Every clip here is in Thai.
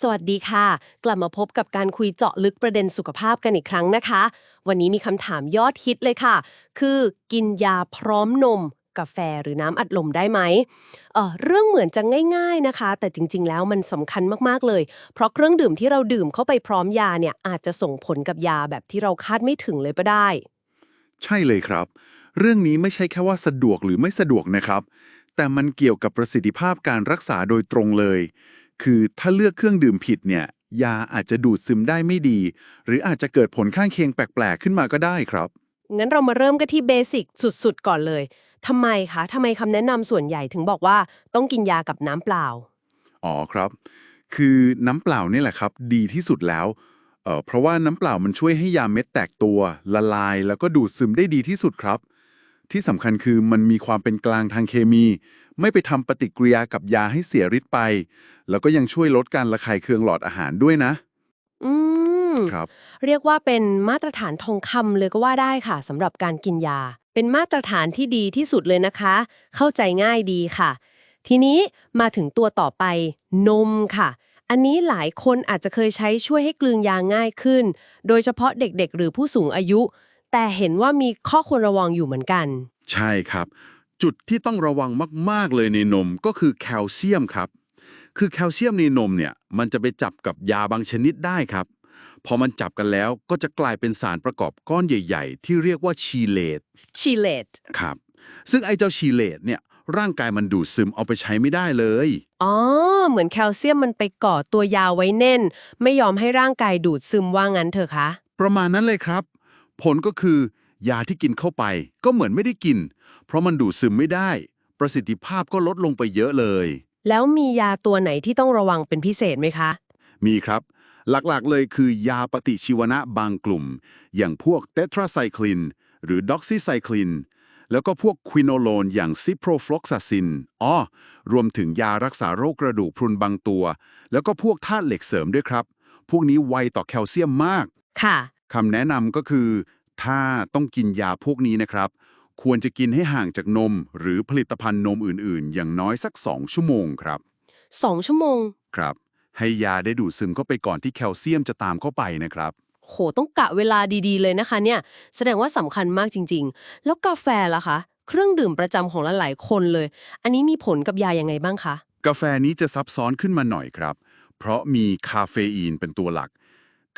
สวัสดีค่ะ กลับมาพบกับการคุยเจาะลึกประเด็นสุขภาพกันอีกครั้งนะคะ วันนี้มีคำถามยอดฮิตเลยค่ะ คือกินยาพร้อมนม กาแฟหรือน้ำอัดลมได้ไหมเออเรื่องเหมือนจะง่ายๆนะคะ แต่จริงๆ แล้วมันสำคัญมากๆเลย เพราะเครื่องดื่มที่เราดื่มเข้าไปพร้อมยาเนี่ยอาจจะส่งผลกับยาแบบที่เราคาดไม่ถึงเลยก็ได้ ใช่เลยครับ เรื่องนี้ไม่ใช่แค่ว่าสะดวกหรือไม่สะดวกนะครับ แต่มันเกี่ยวกับประสิทธิภาพการรักษาโดยตรงเลย คือถ้าเลือกเครื่องดื่มผิดเนี่ย ยาอาจจะดูดซึมได้ไม่ดี หรืออาจจะเกิดผลข้างเคียงแปลก ๆ ขึ้นมาก็ได้ครับ งั้นเรามาเริ่มกันที่เบสิกสุดๆ ก่อนเลยทำไมคะทำไมคำแนะนำส่วนใหญ่ถึงบอกว่าต้องกินยากับน้ำเปล่า อ๋อครับ คือน้ำเปล่านี่แหละครับ ดีที่สุดแล้วเอ่อเพราะว่าน้ำเปล่ามันช่วยให้ยาเม็ดแตกตัว ละลายแล้วก็ดูดซึมได้ดีที่สุดครับ ที่สำคัญคือมันมีความเป็นกลางทางเคมี ไม่ไปทำปฏิกิริยากับยาให้เสียฤทธิ์ไป แล้วก็ยังช่วยลดการระคายเคืองหลอดอาหารด้วยนะ อืมครับ เรียกว่าเป็นมาตรฐานทองคำเลยก็ว่าได้ค่ะสำหรับการกินยา เป็นมาตรฐานที่ดีที่สุดเลยนะคะ เข้าใจง่ายดีค่ะ ทีนี้มาถึงตัวต่อไป นมค่ะอันนี้หลายคนอาจจะเคยใช้ช่วยให้กลืนยาง่ายขึ้น โดยเฉพาะเด็กๆ หรือผู้สูงอายุ แต่เห็นว่ามีข้อควรระวังอยู่เหมือนกัน ใช่ครับ จุดที่ต้องระวังมาก ๆ เลยในนมก็คือแคลเซียมครับ คือแคลเซียมในนมเนี่ยมันจะไปจับกับยาบางชนิดได้ครับ พอมันจับกันแล้วก็จะกลายเป็นสารประกอบก้อนใหญ่ ๆ ที่เรียกว่าชีเลตชิเลตครับ ซึ่งไอ้เจ้าชีเลตเนี่ยร่างกายมันดูดซึมเอาไปใช้ไม่ได้เลย อ๋อ เหมือนแคลเซียมมันไปก่อตัวยาไว้แน่น ไม่ยอมให้ร่างกายดูดซึมว่างั้นเถอะคะ ประมาณนั้นเลยครับ ผลก็คือยาที่กินเข้าไปก็เหมือนไม่ได้กิน เพราะมันดูดซึมไม่ได้ ประสิทธิภาพก็ลดลงไปเยอะเลย แล้วมียาตัวไหนที่ต้องระวังเป็นพิเศษไหมคะ มีครับ หลักๆเลยคือยาปฏิชีวนะบางกลุ่ม อย่างพวกเตทราไซคลิน หรือด็อกซิไซคลิน แล้วก็พวกควิโนโลนอย่างซิโปรฟลอกซาซินอ๋อรวมถึงยารักษาโรคกระดูกพรุนบางตัว แล้วก็พวกธาตุเหล็กเสริมด้วยครับ พวกนี้ไวต่อแคลเซียมมาก ค่ะ คำแนะนำก็คือ ถ้าต้องกินยาพวกนี้นะครับ ควรจะกินให้ห่างจากนม หรือผลิตภัณฑ์นมอื่นๆ อย่างน้อยสัก 2 ชั่วโมงครับ 2 ชั่วโมง ครับ ให้ยาได้ดูดซึมเข้าไปก่อนที่แคลเซียมจะตามเข้าไปนะครับ โห ต้องกะเวลาดีๆ เลยนะคะเนี่ย แสดงว่าสำคัญมากจริง ๆ แล้วกาแฟล่ะคะ เครื่องดื่มประจำของหลายๆคนเลย อันนี้มีผลกับยายังไงบ้างคะ กาแฟนี้จะซับซ้อนขึ้นมาหน่อยครับ เพราะมีคาเฟอีนเป็นตัวหลัก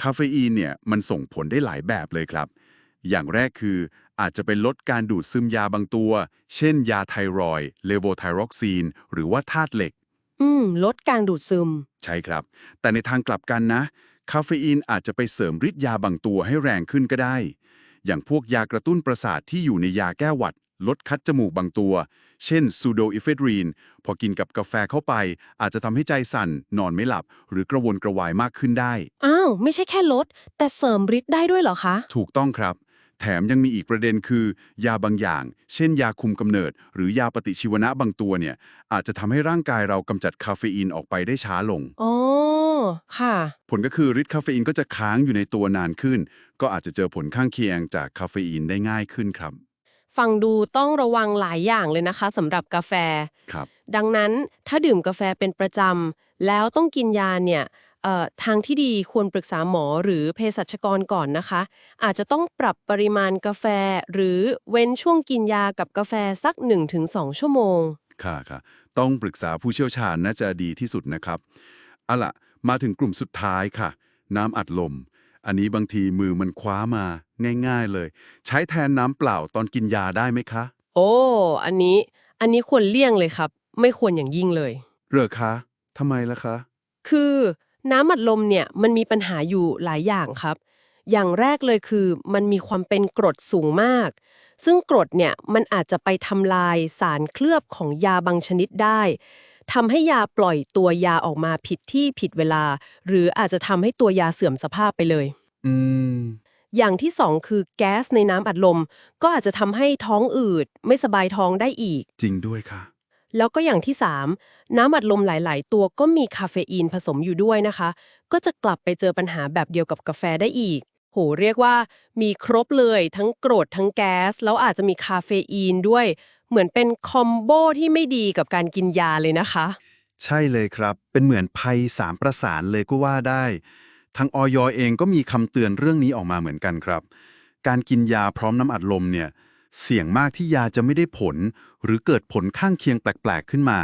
คาเฟอีนเนี่ยมันส่งผลได้หลายแบบเลยครับ อย่างแรกคืออาจจะเป็นลดการดูดซึมยาบางตัว เช่น ยาไทรอยด์เลโวไทรอกซีน หรือว่าธาตุเหล็ก อืม ลดการดูดซึม ใช่ครับ แต่ในทางกลับกันนะ คาเฟอีนอาจจะไปเสริมฤทธิ์ยาบางตัวให้แรงขึ้นก็ได้ อย่างพวกยากระตุ้นประสาทที่อยู่ในยาแก้หวัด ลดคัดจมูกบางตัว เช่นซูโดอิเฟดรีน พอกินกับกาแฟเข้าไป อาจจะทำให้ใจสั่น นอนไม่หลับ หรือกระวนกระวายมากขึ้นได้ อ้าว ไม่ใช่แค่ลด แต่เสริมฤทธิ์ได้ด้วยเหรอคะ ถูกต้องครับ แถมยังมีอีกประเด็นคือ ยาบางอย่าง เช่นยาคุมกำเนิด หรือยาปฏิชีวนะบางตัวเนี่ย อาจจะทำให้ร่างกายเรากำจัดคาเฟอีนออกไปได้ช้าลง อ๋อ ค่ะ ผลก็คือฤทธิ์คาเฟอีนก็จะค้างอยู่ในตัวนานขึ้น ก็อาจจะเจอผลข้างเคียงจากคาเฟอีนได้ง่ายขึ้นครับ ฟังดูต้องระวังหลายอย่างเลยนะคะสำหรับกาแฟ ครับ ดังนั้นถ้าดื่มกาแฟเป็นประจำแล้วต้องกินยาเนี่ยเอ่อทางที่ดีควรปรึกษาหมอหรือเภสัชกรก่อนนะคะ อาจจะต้องปรับปริมาณกาแฟ หรือเว้นช่วงกินยากับกาแฟสัก 1-2 ชั่วโมง ค่ะค่ะต้องปรึกษาผู้เชี่ยวชาญน่าจะดีที่สุดนะครับเอาล่ะ มาถึงกลุ่มสุดท้ายค่ะ น้ำอัดลม อันนี้บางทีมือมันคว้ามาง่าย ๆเลย ใช้แทนน้ำเปล่าตอนกินยาได้ไหมคะ โอ้ อันนี้ อันนี้ควรเลี่ยงเลยครับ ไม่ควรอย่างยิ่งเลย เหรอคะทำไมล่ะคะ คือน้ำอัดลมเนี่ยมันมีปัญหาอยู่หลายอย่างครับ อย่างแรกเลยคือมันมีความเป็นกรดสูงมาก ซึ่งกรดเนี่ยมันอาจจะไปทำลายสารเคลือบของยาบางชนิดได้ทำให้ยาปล่อยตัวยาออกมาผิดที่ผิดเวลา หรืออาจจะทำให้ตัวยาเสื่อมสภาพไปเลย อืม อย่างที่สองคือแก๊สในน้ำอัดลม ก็อาจจะทำให้ท้องอืด ไม่สบายท้องได้อีก จริงด้วยค่ะ แล้วก็อย่างที่3น้ำอัดลมหลาย ๆ ตัวก็มีคาเฟอีนผสมอยู่ด้วยนะคะ ก็จะกลับไปเจอปัญหาแบบเดียวกับกาแฟได้อีก โหเรียกว่า มีครบเลยทั้งกรดทั้งแก๊ส แล้วอาจจะมีคาเฟอีนด้วย เหมือนเป็นคอมโบที่ไม่ดีกับการกินยาเลยนะคะ ใช่เลยครับ เป็นเหมือนภัยสามประสานเลยก็ว่าได้ ทางออยเองก็มีคำเตือนเรื่องนี้ออกมาเหมือนกันครับ การกินยาพร้อมน้ำอัดลมเนี่ยเสี่ยงมากที่ยาจะไม่ได้ผล หรือเกิดผลข้างเคียงแปลกๆขึ้นมา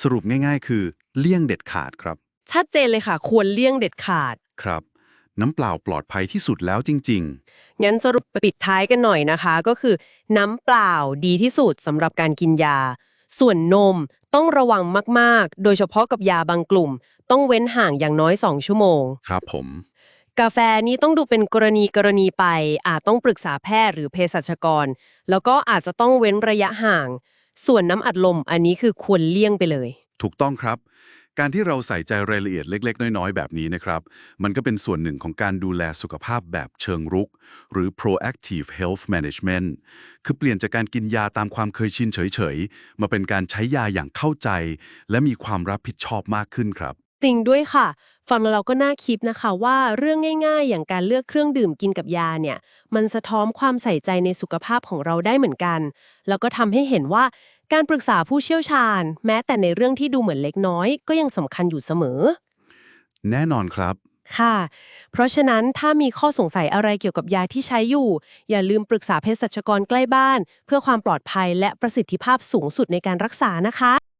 สรุปง่ายๆ คือเลี่ยงเด็ดขาดครับ ชัดเจนเลยค่ะ ควรเลี่ยงเด็ดขาดครับ น้ำเปล่าปลอดภัยที่สุดแล้วจริงงั้นสรุปปิดท้ายกันหน่อยนะคะ ก็คือ น้ำเปล่าดีที่สุดสำหรับการกินยา ส่วนนมต้องระวังมากๆ โดยเฉพาะกับยาบางกลุ่ม ต้องเว้นห่างอย่างน้อย 2 ชั่วโมงๆครับผม กาแฟนี้ต้องดูเป็นกรณีกรณีไป อาจต้องปรึกษาแพทย์หรือเภสัชกร แล้วก็อาจจะต้องเว้นระยะห่าง ส่วนน้ำอัดลมอันนี้คือควรเลี่ยงไปเลย ถูกต้องครับ การที่เราใส่ใจรายละเอียดเล็ก ๆ น้อย ๆ แบบนี้นะครับ มันก็เป็นส่วนหนึ่งของการดูแลสุขภาพแบบเชิงรุก หรือ proactive health management คือเปลี่ยนจากการกินยาตามความเคยชินเฉย ๆ มาเป็นการใช้ยาอย่างเข้าใจ และมีความรับผิดชอบมากขึ้นครับ จริงด้วยค่ะ ฟังแล้วเราก็น่าคิดนะคะว่าเรื่องง่าย ๆ อย่างการเลือกเครื่องดื่มกินกับยาเนี่ย มันสะท้อนความใส่ใจในสุขภาพของเราได้เหมือนกัน แล้วก็ทำให้เห็นว่า การปรึกษาผู้เชี่ยวชาญ แม้แต่ในเรื่องที่ดูเหมือนเล็กน้อย ก็ยังสำคัญอยู่เสมอ แน่นอนครับ ค่ะ เพราะฉะนั้นถ้ามีข้อสงสัยอะไรเกี่ยวกับยาที่ใช้อยู่ อย่าลืมปรึกษาเภสัชกรใกล้บ้าน เพื่อความปลอดภัยและประสิทธิภาพสูงสุดในการรักษานะคะ